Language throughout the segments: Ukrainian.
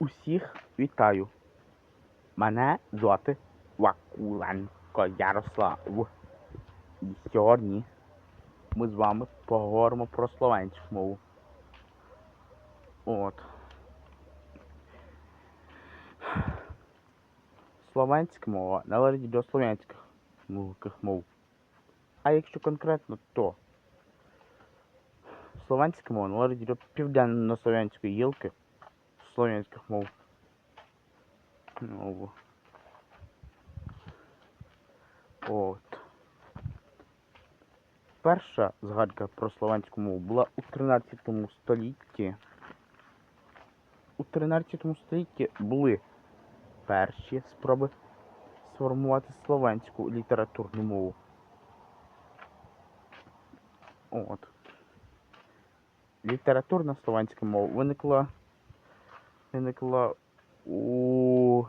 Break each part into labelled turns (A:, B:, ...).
A: Усіх вітаю. Мене звати Вакуленко Ярослав. І сьогодні ми з вами поговоримо про словенську мову. От. Словенська мова належить до слов'янських мов. А якщо конкретно, то словенська мова належить до південно-слов'янської гілки слов'янських мов. Ну, От. Перша згадка про слов'янську мову була у 13 столітті. У 13 столітті були перші спроби сформувати слов'янську літературну мову. От. Літературна слов'янська мова виникла виникла у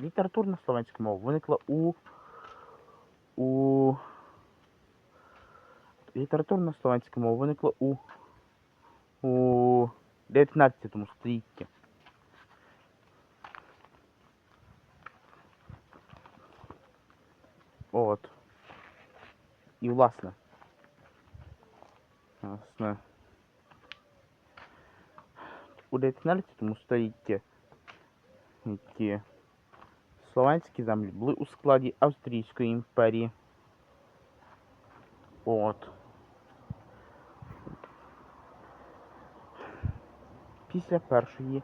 A: літературна слов'янська мова виникла у у літературна слов'янська мова виникла у у 19 столітті. От. І власне. Власне. У 19 столітті ті слов'янські землі були у складі Австрійської імперії. От. Після Першої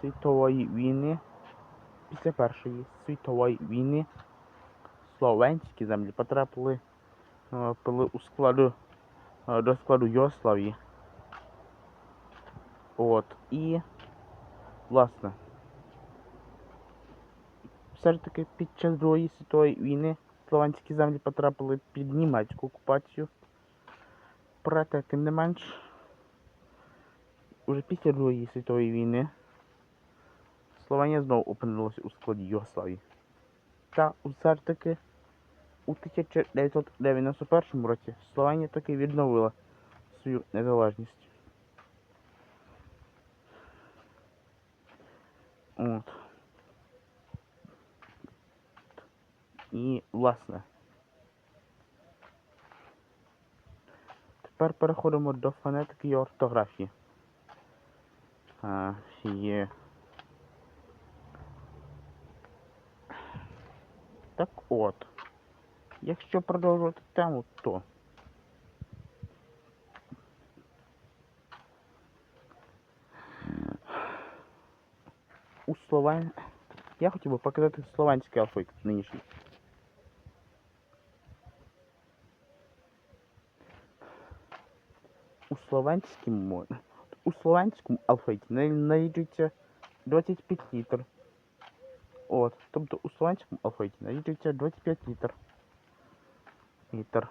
A: світової війни. Після Першої світової війни слов'янські землі потрапили е, у складу е, до складу Югославії. От. І, власне, все ж таки під час Другої світової війни слов'янські землі потрапили під німецьку окупацію. Проте, тим не менш, уже після Другої світової війни Словенія знову опинилася у складі Югославії. Та все ж таки у 1991 році Словенія таки відновила свою незалежність. От. І, власне. Тепер переходимо до фонетики і ортографії. А, є. Так от. Якщо продовжувати тему, то у Словен... Я хотів би показати словенський алфавіт нинішній. У словенській мові. У словенському алфавіті на- налічується 25 літер. От, тобто у словенському алфавіті налічується 25 літер. Літер.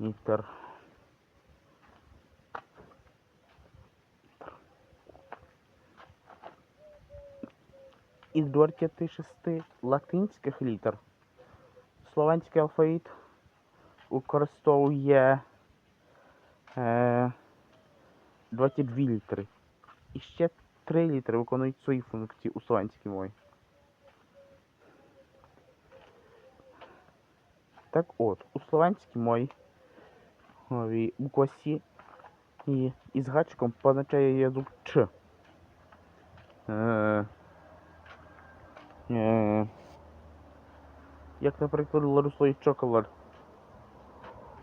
A: Літер. Із 26 латинських літер словенський алфавіт використовує е, 22 літери. І ще 3 літери виконують свої функції у словенській мові. Так от, у словенській мові мові буква Сі і із гачком позначає язик Ч. Е, як, наприклад, Ларусовий чоколад.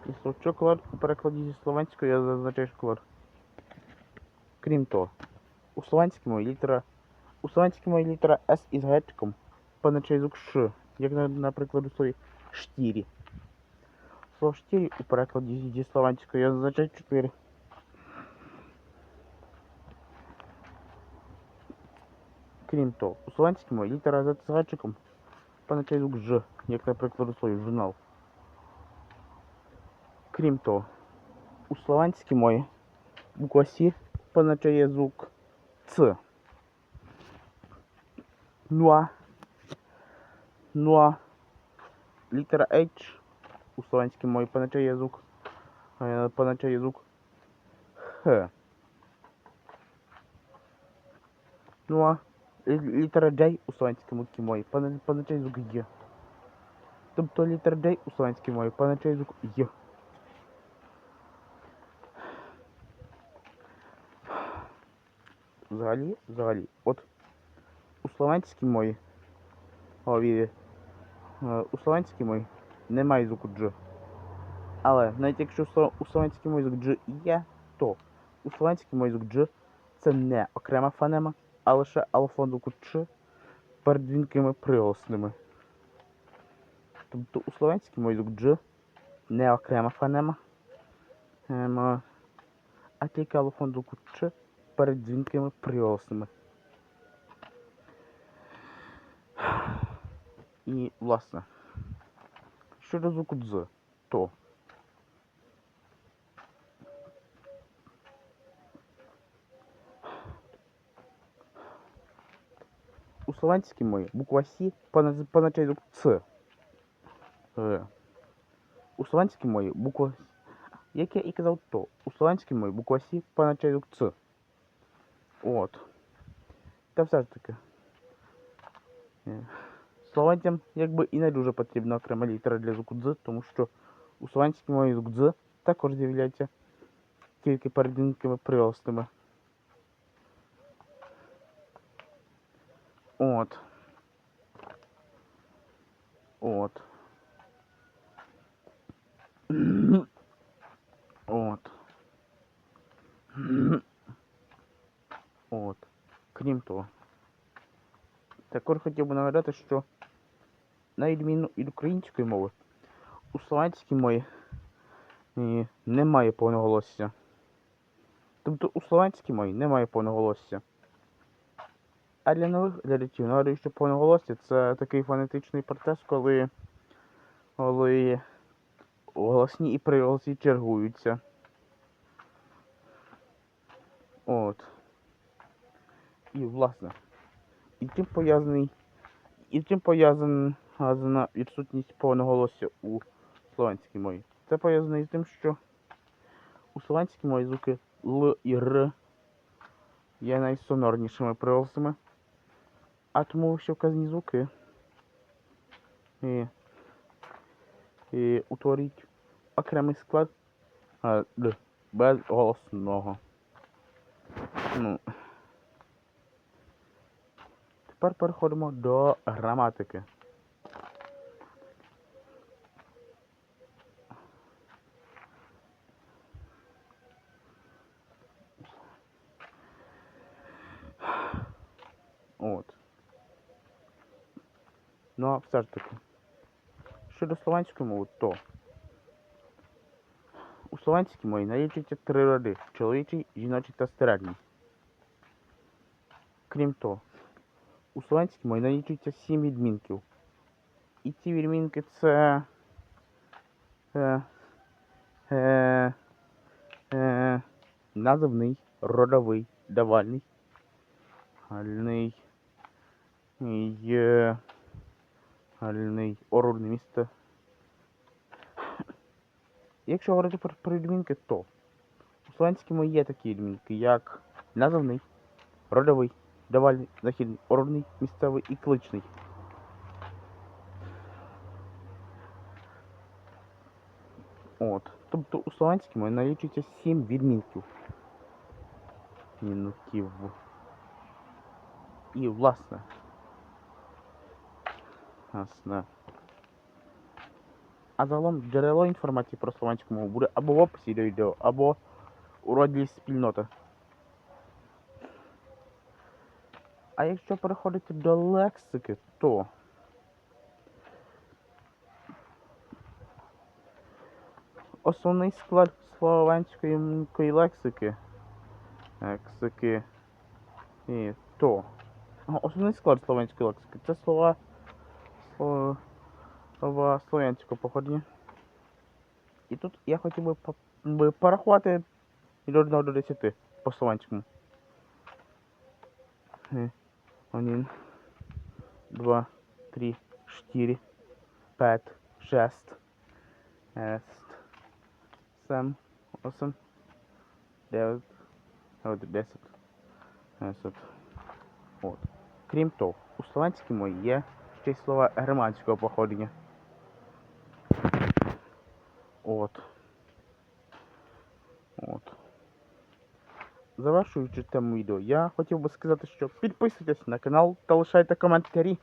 A: І слово чоколад у перекладі зі словенської означає шоколад. Крім того, у словенській мові літера у словенській мові літера С із гачком позначає звук Ш, як, наприклад, у слові штірі. Слово штірі у перекладі зі- словенської означає 4. Крім того, у словенській мові літера Z з гачком позначає звук Ж, як, наприклад, у слові журнал. Крім того, у словенській мові буква Сі позначає звук Ц. Ну а, ну а літера H. У словенській мові позначає звук, е, позначає звук Х. Ну а лі- літера J у словенській мові позна- позначає звук Й. Тобто літера J у словенській мові позначає звук Й. Взагалі, взагалі, от у словенській мові, мові, е, у словенській мові немає звуку Дж. Але навіть якщо у сло- у словенській мові звук Дж є, то у словенській мові звук Дж це не окрема фонема, а лише Ч перед дзвінкими приголосними. Тобто у словенській мові Дж не окрема фонема, ем, а тільки Ч перед дзвінкими приголосними. І, власне, щодо звуку дз, то у словенській мові буква Сі Ц. Е. У словенській мові буква як я і казав, то у словенській мові буква Сі звук Ц. От. Та все ж таки. Е. Словенцям якби і не дуже потрібна окрема літера для звуку дз, тому що у словенській мові звук дз також з'являється тільки перед дзвінкими От. От. От. От. Крім того. Також хотів би нагадати, що на відміну від української мови, у словенській мові е, немає повноголосся. Тобто у словенській мові немає повноголосся. А для нових глядачів нагадую, що повноголосся це такий фонетичний процес, коли, коли голосні і приголосні чергуються. От. І власне. І чим пов'язаний. І чим пов'язана відсутність повноголосся у словенській мові? Це пов'язано із тим, що у словенській мові звуки Л і Р є найсонорнішими приголосами, а тому що вказані звуки і, і утворюють окремий склад а, Д без голосного. Ну, Тепер переходимо до граматики. От. Ну, а все ж таки. Щодо словенської мови, то у словенській мові налічується три роди чоловічий, жіночий та середній. Крім того, у словенській мові налічується сім відмінків. І ці відмінки це. Е, е, е, називний, родовий, давальний, гальний, є, гальний, орудне місце. Якщо говорити про, відмінки, то у словенській мові є такі відмінки, як називний, родовий, давальний, західний, орудний, місцевий і кличний. От. Тобто у словенській мові налічується сім відмінків. Мінків. І власне. Власне. А загалом джерело інформації про словенську мову буде або в описі до відео, або у розділі спільнота. А якщо переходити до лексики, то основний склад словенської лексики. Лексики. І то. Основний склад словенської лексики це слова. Слова слов'янського походження. І тут я хотів би, би порахувати від 1 до 10 по словенському. Е, Один, два, три, чотири, п'ять, шесть, шесть, сем, осем, дев'ять, от десять, десять, Крім того, у словенській мові є ще слова германського походження. От. От. Завершуючи тему відео, я хотів би сказати, що підписуйтесь на канал та лишайте коментарі.